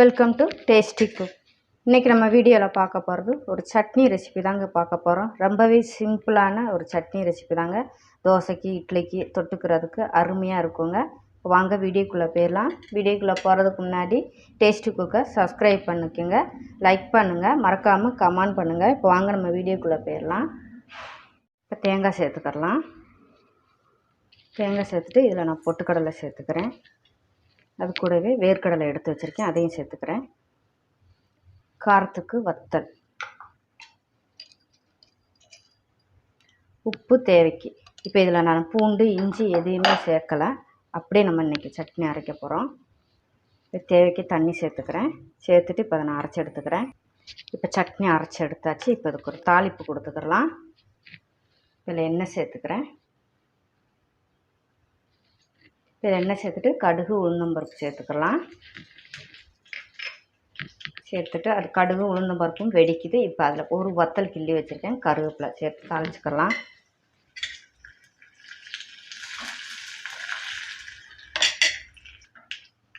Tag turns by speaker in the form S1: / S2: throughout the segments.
S1: Welcome to tasty cook இன்றைக்கி நம்ம வீடியோவில் பார்க்க போகிறது ஒரு சட்னி ரெசிபி தாங்க பார்க்க போகிறோம் ரொம்பவே சிம்பிளான ஒரு சட்னி ரெசிபி தாங்க. தோசைக்கு இட்லிக்கு தொட்டுக்கிறதுக்கு அருமையாக இருக்குங்க. வாங்க வீடியோக்குள்ளே போயிடலாம். வீடியோக்குள்ளே போகிறதுக்கு முன்னாடி டேஸ்டி குக்கை சப்ஸ்கிரைப் பண்ணிக்கோங்க. லைக் பண்ணுங்கள் மறக்காமல் கமெண்ட் பண்ணுங்கள் இப்போ வாங்க நம்ம வீடியோக்குள்ளே போயிடலாம். இப்போ தேங்காய் சேர்த்துக்கலாம் தேங்காய் சேர்த்துட்டு இதில் நான் பொட்டுக்கடலை சேர்த்துக்கிறேன். அது கூடவே வேர்க்கடலை எடுத்து வச்சுருக்கேன். அதையும் சேர்த்துக்கிறேன். காரத்துக்கு வத்தல். உப்பு தேவைக்கு. இப்போ இதில் நான் பூண்டு இஞ்சி எதையுமே சேர்க்கலை. அப்படியே நம்ம இன்றைக்கி சட்னி அரைக்க போகிறோம் தேவைக்கு தண்ணி சேர்த்துக்கிறேன். சேர்த்துட்டு இப்போ அதை நான் அரைச்சி எடுத்துக்கிறேன். இப்போ சட்னி அரைச்சி எடுத்தாச்சு. இப்போ இதுக்கு ஒரு தாளிப்பு கொடுத்துக்கிறலாம் இதில் எண்ணெய் சேர்த்துக்கிறேன். இதில் எண்ணெய் சேர்த்துட்டு கடுகு உளுந்தம்பருப்பு சேர்த்துக்கலாம். சேர்த்துட்டு அது கடுகு உளுந்தம்பருப்பும் வெடிக்குது. இப்போ அதில் ஒரு வத்தல் கிள்ளி வச்சுருக்கேன். கருவேப்பிலை சேர்த்து தாளிச்சுக்கலாம்.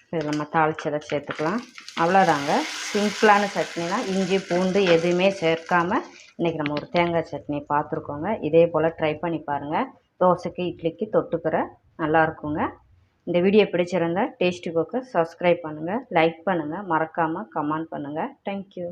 S1: இதில் நம்ம தாளிச்சதை சேர்த்துக்கலாம். அவ்வளோதாங்க. சிம்பிளான சட்னினா இஞ்சி பூண்டு எதுவுமே சேர்க்காமல் இன்றைக்கி நம்ம ஒரு தேங்காய் சட்னி பார்த்துருக்கோங்க. இதே போல் ட்ரை பண்ணி பாருங்கள் தோசைக்கு இட்லிக்கு தொட்டுக்கிற நல்லாயிருக்குங்க இந்த வீடியோ பிடிச்சிருந்தால் டேஸ்டி குக்கை சப்ஸ்கிரைப் பண்ணுங்கள் லைக் பண்ணுங்கள் மறக்காமல் கமெண்ட் பண்ணுங்கள் தேங்க்யூ